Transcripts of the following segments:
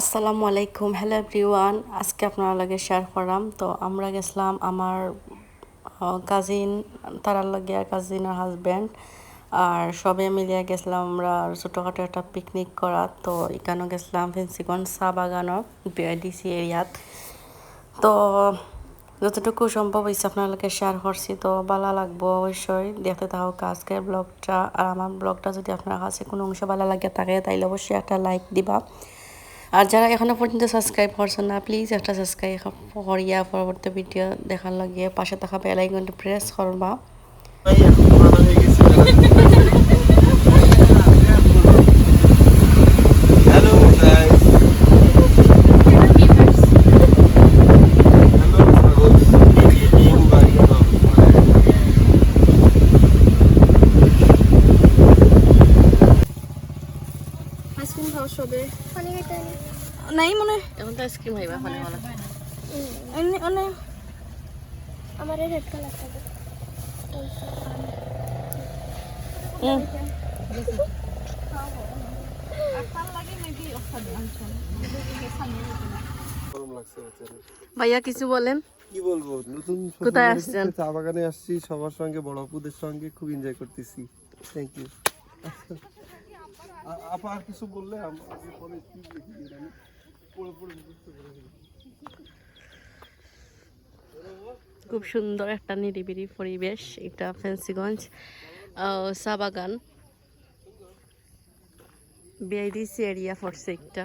আসসালামু আলাইকুম। Hello everyone আজকে আপনারা লাগে শেয়ার করাম। তো আমরা গেছিলাম আমার কাজিন তারার লাগে আর হাজব্যান্ড আর সবে মিলিয়ে গেছিলাম আমরা ছোটোখাটো একটা পিকনিক করা তো এখানেও গেছিলাম ফেন্সিগঞ্জ চা বাগানও বিআইডিসি এরিয়াত তো। যতটুকু সম্ভব হয়েছে আপনাদেরকে শেয়ার করছি। তো ভালো লাগবো অবশ্যই। দেখতে থাকুক আজকের ব্লগটা আর আমার ব্লগটা যদি আপনার কাছে কোনো অংশ ভালো লাগে থাকে, তাইলে অবশ্যই একটা লাইক দিবা। আর যারা এখনও পর্যন্ত সাবস্ক্রাইব করছ না প্লিজ একটা সাবস্ক্রাইব করিয়া পরবর্তী ভিডিও দেখার লাগিয়ে পাশে থাকা বেলাইকনটা প্রেস করবা ভাই এখন পুরানো হয়ে গেছি হ্যালো গাইস হ্যালো আইসক্রিম সবে নাই মনে। এখন তো আইসক্রিম হইবা মানে মানে এমনি অনে। আমার রেড কালার থাকে গরম লাগছে বেচারা। ভাইয়া কিছু বলেন। কি বলব? নতুন কোথায় আসছেন? চা বাগানে আসছি সবার সঙ্গে বড় আপুদের সঙ্গে খুব এনজয় করতেছি। থ্যাংক ইউ আপা আর কিছু বললে আমি পরে কি দেখি আমি পড়ে পড়ে বুঝতে পারি খুব সুন্দর একটা নিরিবিলি পরিবেশ এটা ফেন্সিগঞ্জ চা বাগান। বিআইডিসি এরিয়া পড়ছে একটা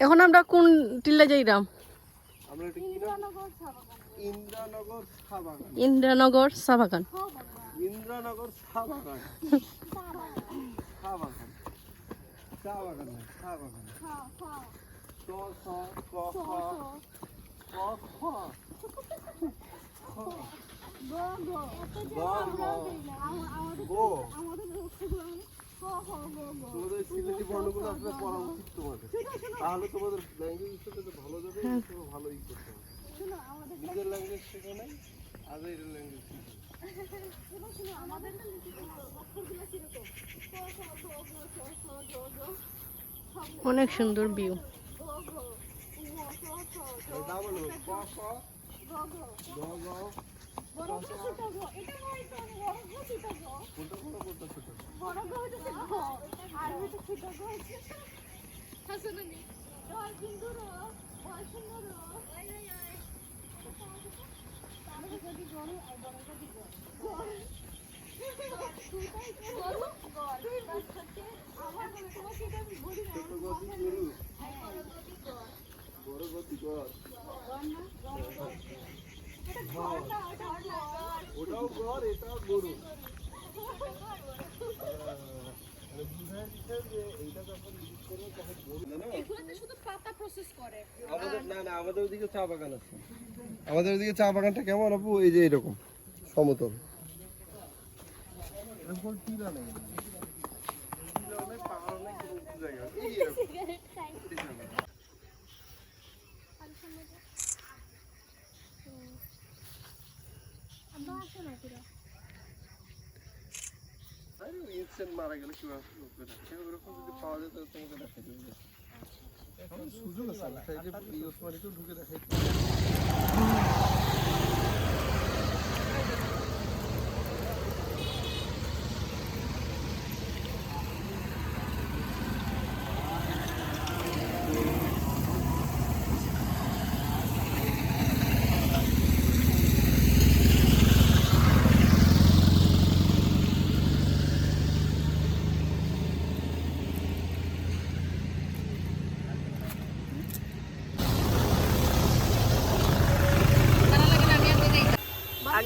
এখন আমরা কোন টিল্লা যাইরাম ইন্দ্রানগর চা বাগান। ইন্দ্রানগর চা বাগান। ইন্দ্রানগর চা বাগান। চা বাগান। চা বাগান। তাহলে তোমাদের ল্যাঙ্গুয়েজ হিসেবে ভালো যাবে তোমরা ভালো ই করতে হবে নিজের ল্যাঙ্গুয়েজ শেখো নাই ল্যাঙ্গুয়েজ আর ছোট গো হাসনা নি ওই কিন্তু ওই সুন্দর গরু আমার ওটাও গর এটাও। আমাদের না না আমাদের ওদিকে চা বাগান আছে। আমাদের ওদিকে চা বাগানটা কেমন আপু? এই যে এরকম সমতল। এরকম টিলা নেই। মারা গেলে কি যদি পাওয়া তাহলে তোমাকে দেখাই দেবে। এখন সুযোগ আছে ঢুকে দেখাই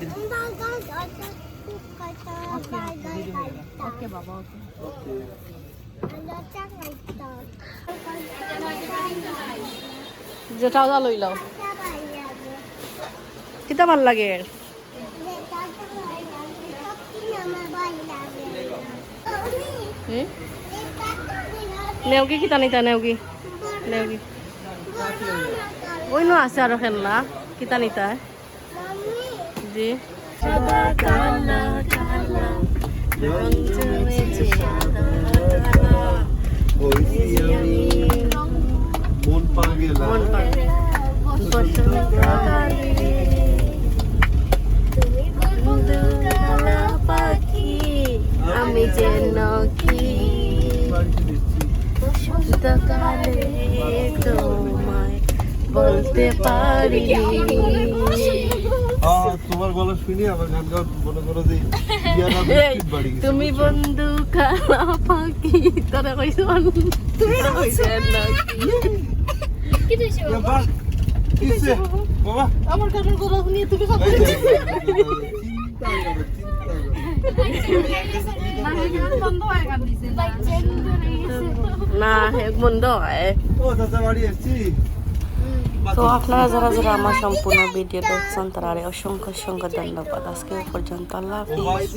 তুমি দিন ওকে বাবা ওকে। যেটাও যা লই লও। কিতা ভালো লাগে? নেওগি কিতা নিতা নেওগি? নেওগি। ওই নো আছে আরও খেলনা। কিতা নিতা? আমি মন পাখি আমি যেন কি? কালে তোমায় বলতে পারি। তোমার গলা শুনি আমার গান গাওয়ার মনে করো যে তুমি বন্ধু কালা পাখি তোরা কইছ তুমি তো কইছেন না কি দিছে এ বাবা, কিসে? বাবা, আমার কানের গলা শুনি তুমি করো। না বন্ধ হয়। ও, চাচা বাড়ি এসছি। তো আপনারা যারা যারা আমার সম্পূর্ণ ভিডিও দেখছেন তারা অসংখ্য অসংখ্য ধন্যবাদ। আজকে পর্যন্ত আল্লাহ হাফিজ।